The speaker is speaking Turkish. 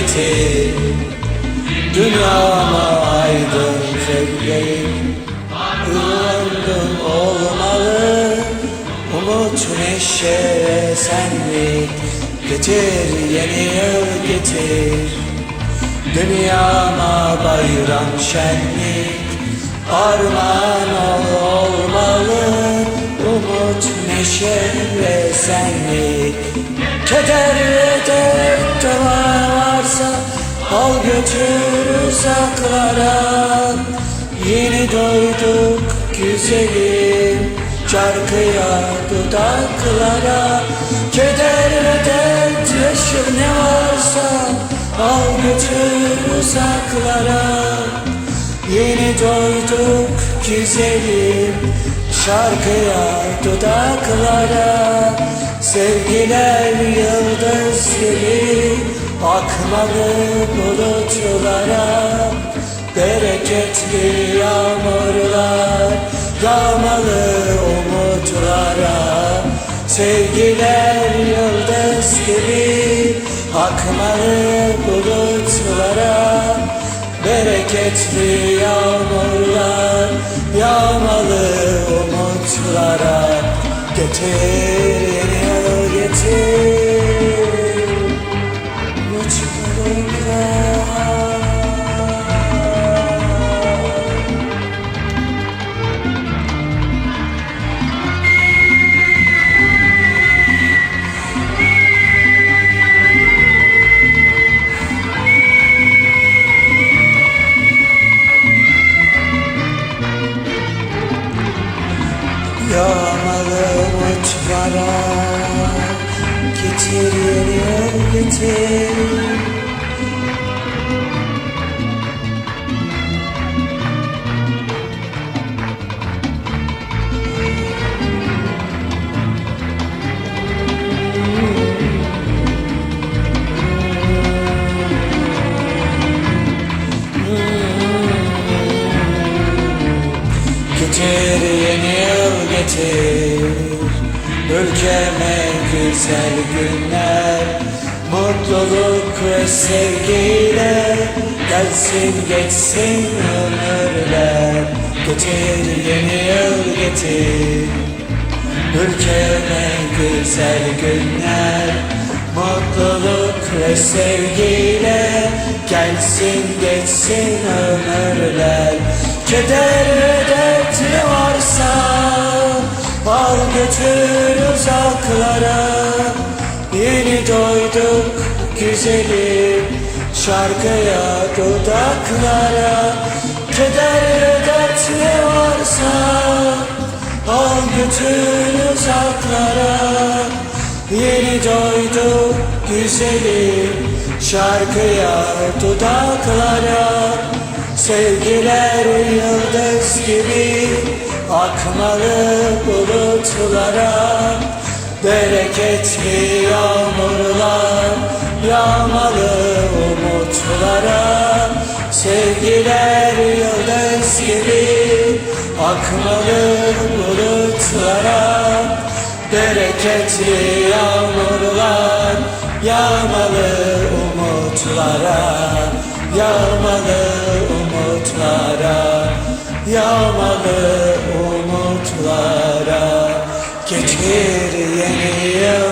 getir Dünyama aydın zevkleyim Uyandım olmalı Umut neşe senlik. Getir yeni yıl getir. Dünyama bayram şenlik. Armağan ol ve senlik Keder ve dert de varsa Al götür uzaklara Yeni doyduk güzelim Şarkıya dudaklara. Keder ve dert yaşır ne varsa Al götür uzaklara Yeni doyduk güzelim Şarkıya dudaklara. Sevgiler yıldız gibi Akmalı bulutlara. Bereketli yağmurlar Yağmalı umutlara. Sevgiler yıldız gibi Akmalı bulutlara. Bereketli yağmurlar Yağmalı umutlara Getir getir Yağmalı umutlara Getir yeni yıl getir. Getir yeni getir. Ülkeme güzel günler Mutluluk ve sevgiyle Gelsin geçsin ömürler. Getir yeni yıl getir. Ülkeme güzel günler Mutluluk ve sevgiyle Gelsin geçsin ömürler. Keder ve dert ne uzaklara Yeni doyduk güzelim Şarkıya dudaklara Keder ve dert ne varsa. Al götür uzaklara. Yeni doyduk güzelim Şarkıya dudaklara. Sevgiler yıldız gibi Akmalı bulutlara Bereketli yağmurlar yağmalı umutlara? Sevgiler yıldız gibi akmalı bulutlara. Bereketli yağmurlar yağmalı umutlara? Yağmalı umutlara Yağmalı Geçer yeni yıl